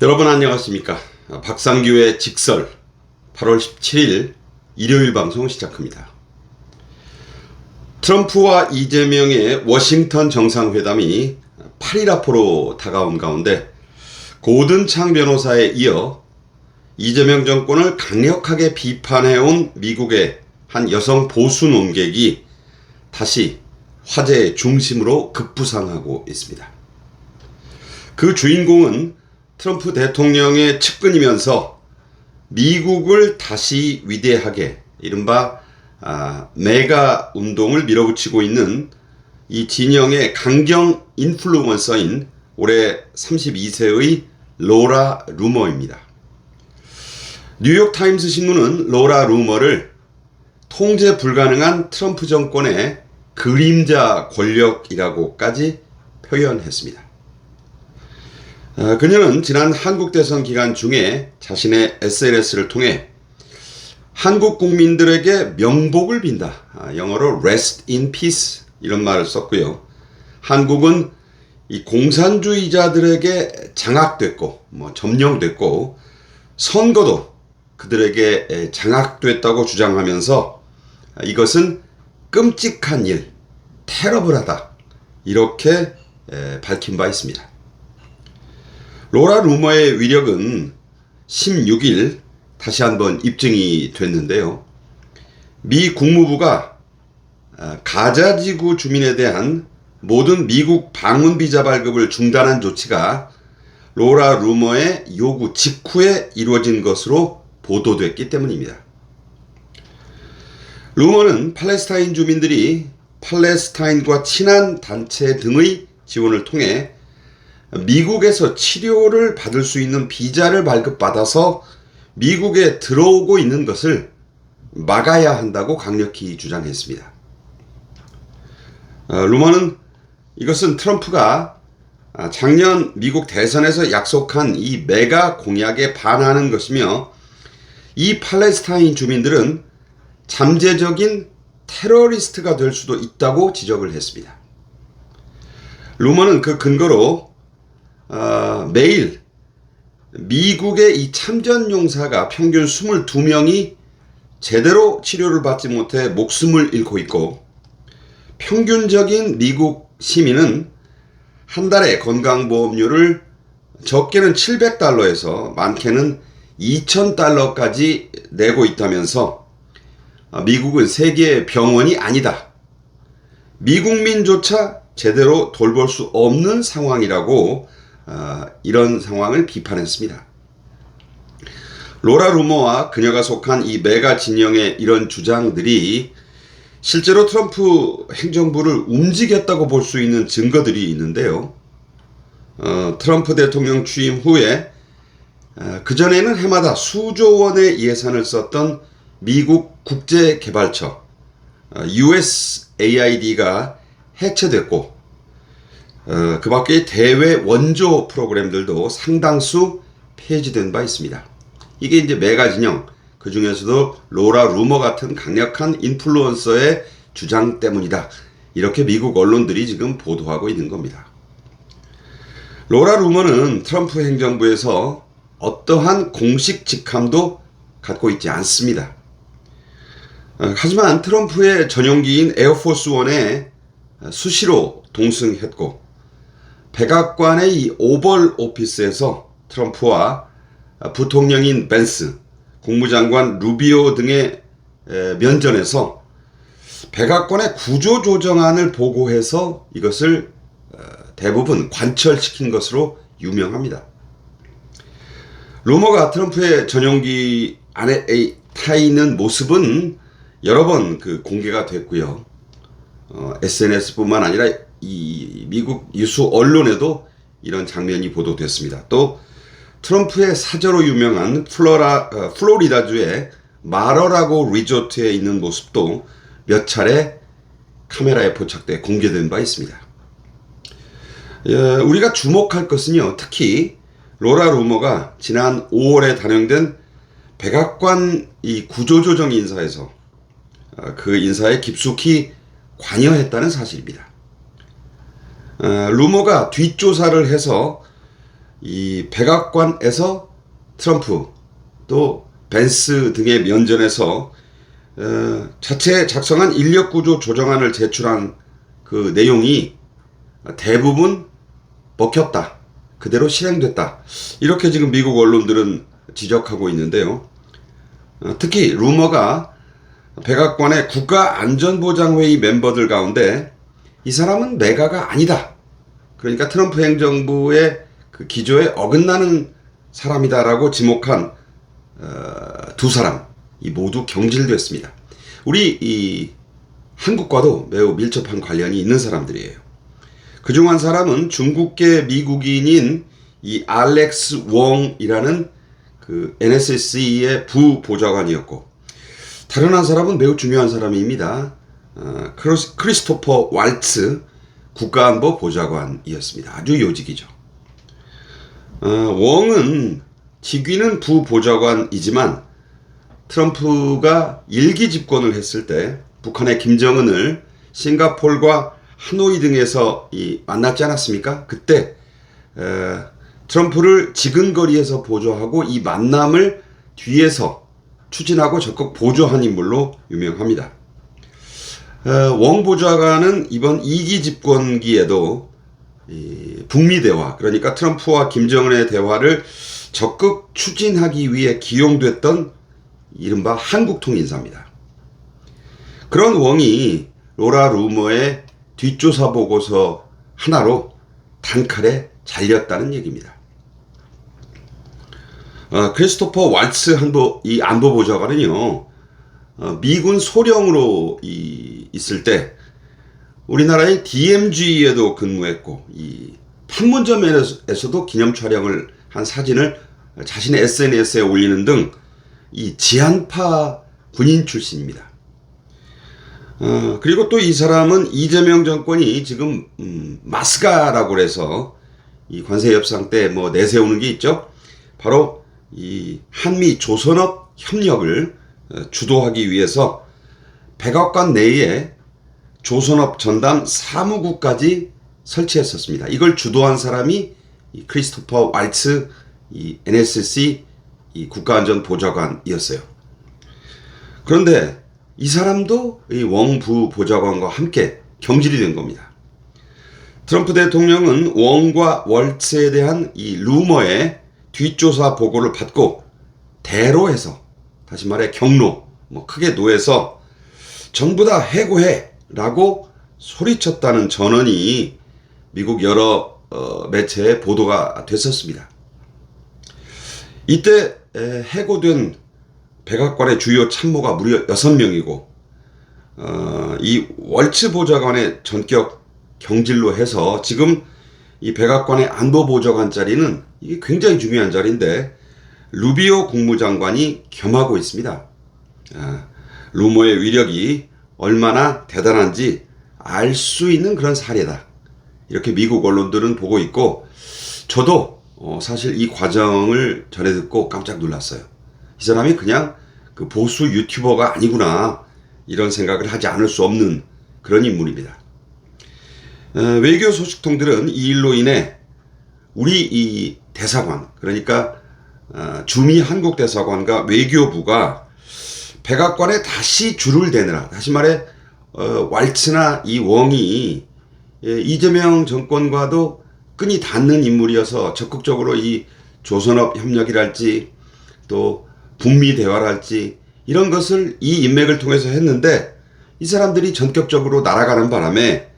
여러분 안녕하십니까. 박상규의 직설 8월 17일 일요일 방송 시작합니다. 트럼프와 이재명의 워싱턴 정상회담이 8일 앞으로 다가온 가운데 고든창 변호사에 이어 이재명 정권을 강력하게 비판해온 미국의 한 여성 보수 논객이 다시 화제의 중심으로 급부상하고 있습니다. 그 주인공은 트럼프 대통령의 측근이면서 미국을 다시 위대하게 이른바 아, 메가 운동을 밀어붙이고 있는 이 진영의 강경 인플루언서인 올해 32세의 로라 루머입니다. 뉴욕타임스 신문은 로라 루머를 통제 불가능한 트럼프 정권의 그림자 권력이라고까지 표현했습니다. 어, 그녀는 지난 한국 대선 기간 중에 자신의 SNS를 통해 한국 국민들에게 명복을 빈다. 아, 영어로 rest in peace 이런 말을 썼고요. 한국은 이 공산주의자들에게 장악됐고 뭐 점령됐고 선거도 그들에게 장악됐다고 주장하면서 이것은 끔찍한 일, 테러블하다 이렇게 밝힌 바 있습니다. 로라 루머의 위력은 16일 다시 한번 입증이 됐는데요. 미 국무부가 가자지구 주민에 대한 모든 미국 방문 비자 발급을 중단한 조치가 로라 루머의 요구 직후에 이루어진 것으로 보도됐기 때문입니다. 루머는 팔레스타인 주민들이 팔레스타인과 친한 단체 등의 지원을 통해 미국에서 치료를 받을 수 있는 비자를 발급받아서 미국에 들어오고 있는 것을 막아야 한다고 강력히 주장했습니다. 어, 루머는 이것은 트럼프가 작년 미국 대선에서 약속한 이 메가 공약에 반하는 것이며 이 팔레스타인 주민들은 잠재적인 테러리스트가 될 수도 있다고 지적을 했습니다. 루머는 그 근거로 어, 매일 미국의 이 참전 용사가 평균 22명이 제대로 치료를 받지 못해 목숨을 잃고 있고 평균적인 미국 시민은 한 달에 건강보험료를 적게는 700달러에서 많게는 2000달러까지 내고 있다면서 미국은 세계의 병원이 아니다. 미국민조차 제대로 돌볼 수 없는 상황이라고 이런 상황을 비판했습니다. 로라 루머와 그녀가 속한 이 메가 진영의 이런 주장들이 실제로 트럼프 행정부를 움직였다고 볼 수 있는 증거들이 있는데요. 어, 트럼프 대통령 취임 후에 어, 그전에는 해마다 수조 원의 예산을 썼던 미국 국제개발처 어, USAID가 해체됐고 어, 그 밖에 대외 원조 프로그램들도 상당수 폐지된 바 있습니다. 이게 이제 메가 진영 그 중에서도 로라 루머 같은 강력한 인플루언서의 주장 때문이다. 이렇게 미국 언론들이 지금 보도하고 있는 겁니다. 로라 루머는 트럼프 행정부에서 어떠한 공식 직함도 갖고 있지 않습니다. 어, 하지만 트럼프의 전용기인 에어포스 원에 수시로 동승했고 백악관의 이 오벌 오피스에서 트럼프와 부통령인 벤스, 국무장관 루비오 등의 면전에서 백악관의 구조조정안을 보고해서 이것을 어, 대부분 관철시킨 것으로 유명합니다. 루머가 트럼프의 전용기 안에 타 있는 모습은 여러 번 그 공개가 됐고요. 어, SNS뿐만 아니라 이 미국 유수 언론에도 이런 장면이 보도됐습니다. 또 트럼프의 사저로 유명한 플로라, 어, 플로리다주의 마러라고 리조트에 있는 모습도 몇 차례 카메라에 포착돼 공개된 바 있습니다. 예, 우리가 주목할 것은요, 특히 로라 루머가 지난 5월에 단행된 백악관 이 구조조정 인사에서 어, 그 인사에 깊숙이 관여했다는 사실입니다. 어, 루머가 뒷조사를 해서 이 백악관에서 트럼프 또 벤스 등의 면전에서 어, 자체 작성한 인력 구조 조정안을 제출한 그 내용이 대부분 먹혔다. 그대로 실행됐다. 이렇게 지금 미국 언론들은 지적하고 있는데요. 어, 특히 루머가 백악관의 국가안전보장회의 멤버들 가운데 이 사람은 메가가 아니다. 그러니까 트럼프 행정부의 그 기조에 어긋나는 사람이다라고 지목한 어, 두 사람 이 모두 경질됐습니다. 우리 이 한국과도 매우 밀접한 관련이 있는 사람들이에요. 그중 한 사람은 중국계 미국인인 이 알렉스 웡이라는 그 NSC의 부보좌관이었고 다른 한 사람은 매우 중요한 사람입니다. 어, 크리스- 크리스토퍼 왈츠 국가안보 보좌관이었습니다. 아주 요직이죠. 어, 웡은 직위는 부보좌관이지만 트럼프가 일기 집권을 했을 때 북한의 김정은을 싱가폴과 하노이 등에서 이 만났지 않았습니까? 그때 에, 트럼프를 지근거리에서 보조하고 이 만남을 뒤에서 추진하고 적극 보조한 인물로 유명합니다. 어, 웡 보좌관은 이번 2기 집권기에도 이 북미 대화, 그러니까 트럼프와 김정은의 대화를 적극 추진하기 위해 기용됐던 이른바 한국통 인사입니다. 그런 웡이 로라 루머의 뒷조사 보고서 하나로 단칼에 잘렸다는 얘기입니다. 어, 크리스토퍼 왈츠 한보 이 안보 보좌관은요 어, 미군 소령으로 이, 있을 때 우리나라의 DMG에도 근무했고 이 판문점에서도 기념 촬영을 한 사진을 자신의 SNS에 올리는 등 이 지한파 군인 출신입니다. 어, 그리고 또 이 사람은 이재명 정권이 지금 음, 마스가라고 해서 이 관세 협상 때 뭐 내세우는 게 있죠. 바로 이 한미 조선업 협력을 어, 주도하기 위해서 백악관 내에 조선업 전담 사무국까지 설치했었습니다. 이걸 주도한 사람이 이 크리스토퍼 왈츠 이 NSC 이 국가안전보좌관이었어요. 그런데 이 사람도 이 웡부 보좌관과 함께 경질이 된 겁니다. 트럼프 대통령은 웡과 월츠에 대한 이 루머의 뒷조사 보고를 받고 대로해서 다시 말해 경로 뭐 크게 노해서 전부 다 해고해라고 소리쳤다는 전언이 미국 여러 어, 매체에 보도가 됐었습니다. 이때 에, 해고된 백악관의 주요 참모가 무려 6명이고 어, 이 월츠 보좌관의 전격 경질로 해서 지금 이 백악관의 안보 보좌관 자리는 이게 굉장히 중요한 자리인데 루비오 국무장관이 겸하고 있습니다. 아, 루머의 위력이 얼마나 대단한지 알 수 있는 그런 사례다. 이렇게 미국 언론들은 보고 있고 저도 어, 사실 이 과정을 전해 듣고 깜짝 놀랐어요. 이 사람이 그냥 그 보수 유튜버가 아니구나 이런 생각을 하지 않을 수 없는 그런 인물입니다. 어, 외교 소식통들은 이 일로 인해 우리 이 대사관 그러니까 어, 주미 한국 대사관과 외교부가 백악관에 다시 줄을 대느라 다시 말해 어, 왈츠나 이 웡이 예, 이재명 정권과도 끈이 닿는 인물이어서 적극적으로 이 조선업 협력이랄지 또 북미 대화랄지 이런 것을 이 인맥을 통해서 했는데 이 사람들이 전격적으로 날아가는 바람에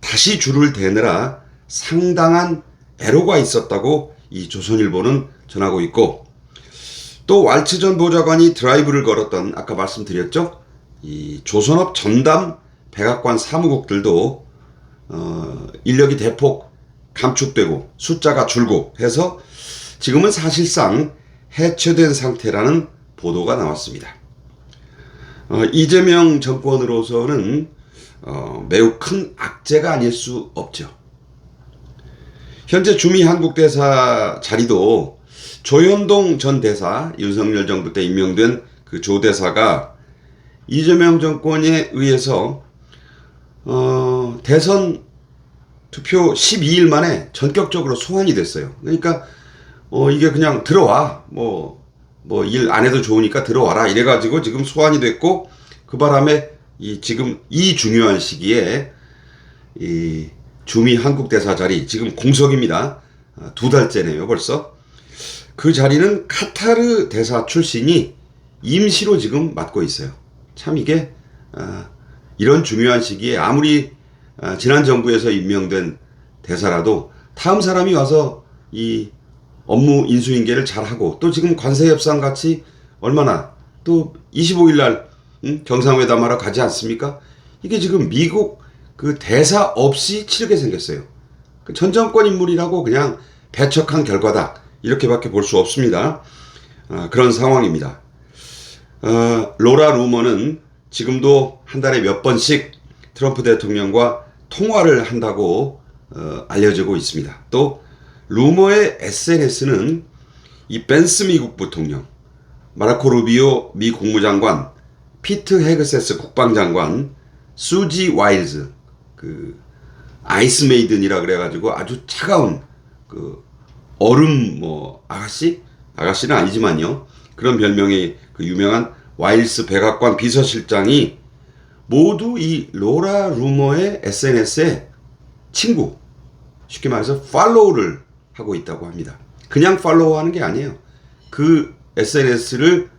다시 줄을 대느라 상당한 애로가 있었다고 이 조선일보는 전하고 있고 또 왈츠 전 보좌관이 드라이브를 걸었던 아까 말씀드렸죠 이 조선업 전담 백악관 사무국들도 어, 인력이 대폭 감축되고 숫자가 줄고 해서 지금은 사실상 해체된 상태라는 보도가 나왔습니다. 어, 이재명 정권으로서는 어, 매우 큰 악재가 아닐 수 없죠. 현재 주미 한국 대사 자리도 조현동 전 대사 윤석열 정부 때 임명된 그 조 대사가 이재명 정권에 의해서 어, 대선 투표 12일 만에 전격적으로 소환이 됐어요. 그러니까 어 이게 그냥 들어와 뭐 뭐 일 안 해도 좋으니까 들어와라 이래가지고 지금 소환이 됐고 그 바람에 이 지금 이 중요한 시기에 이 주미 한국 대사 자리 지금 공석입니다. 아, 두 달째네요 벌써. 그 자리는 카타르 대사 출신이 임시로 지금 맡고 있어요. 참 이게 아, 이런 중요한 시기에 아무리 아, 지난 정부에서 임명된 대사라도 다음 사람이 와서 이 업무 인수인계를 잘하고 또 지금 관세 협상 같이 얼마나 또 25일 날 음, 정상회담하러 가지 않습니까? 이게 지금 미국 그 대사 없이 치르게 생겼어요. 그전 정권 인물이라고 그냥 배척한 결과다 이렇게밖에 볼 수 없습니다. 아, 그런 상황입니다. 어, 로라 루머는 지금도 한 달에 몇 번씩 트럼프 대통령과 통화를 한다고 어, 알려지고 있습니다. 또 루머의 SNS는 이 벤스 미국 부통령, 마르코 루비오 미 국무장관, 피트 헤그세스 국방장관, 수지 와일즈 그 아이스 메이든이라 그래가지고 아주 차가운 그 얼음 뭐 아가씨 아가씨는 아니지만요 그런 별명의 그 유명한 와일스 백악관 비서실장이 모두 이 로라 루머의 SNS에 친구 쉽게 말해서 팔로우를 하고 있다고 합니다. 그냥 팔로우하는 게 아니에요. 그 SNS를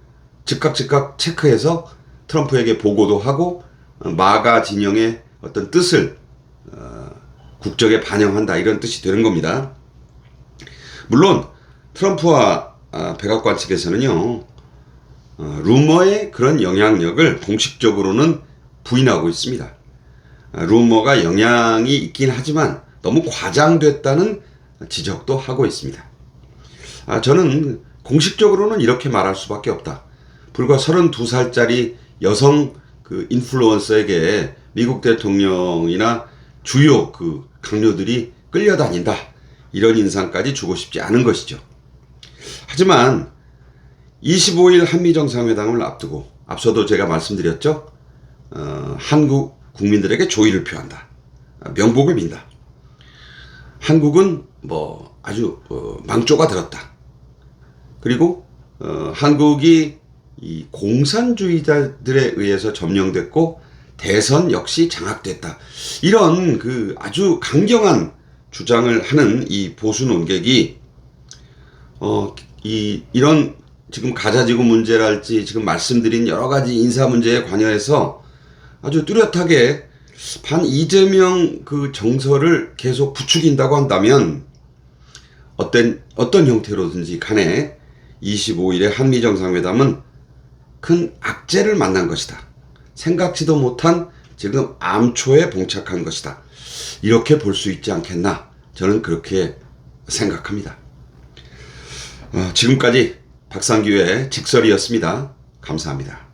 즉각 즉각 체크해서 트럼프에게 보고도 하고 어, 마가 진영의 어떤 뜻을 어, 국적에 반영한다 이런 뜻이 되는 겁니다. 물론 트럼프와 아, 백악관 측에서는요 어, 루머의 그런 영향력을 공식적으로는 부인하고 있습니다. 아, 루머가 영향이 있긴 하지만 너무 과장됐다는 지적도 하고 있습니다. 아, 저는 공식적으로는 이렇게 말할 수밖에 없다. 불과 32살짜리 여성 그 인플루언서에게 미국 대통령이나 주요 그 강요들이 끌려다닌다. 이런 인상까지 주고 싶지 않은 것이죠. 하지만 25일 한미 정상회담을 앞두고 앞서도 제가 말씀드렸죠. 어, 한국 국민들에게 조의를 표한다. 아, 명복을 빈다. 한국은 뭐 아주 어, 망조가 들었다. 그리고 어, 한국이 이 공산주의자들에 의해서 점령됐고 대선 역시 장악됐다. 이런 그 아주 강경한 주장을 하는 이 보수 논객이 어, 이 이런 지금 가자지구 문제랄지 지금 말씀드린 여러 가지 인사 문제에 관여해서 아주 뚜렷하게 반 이재명 그 정서를 계속 부추긴다고 한다면 어떤 어떤 형태로든지 간에 25일의 한미 정상회담은 큰 악재를 만난 것이다. 생각지도 못한 지금 암초에 봉착한 것이다. 이렇게 볼 수 있지 않겠나? 저는 그렇게 생각합니다. 어, 지금까지 박상규의 직설이었습니다. 감사합니다.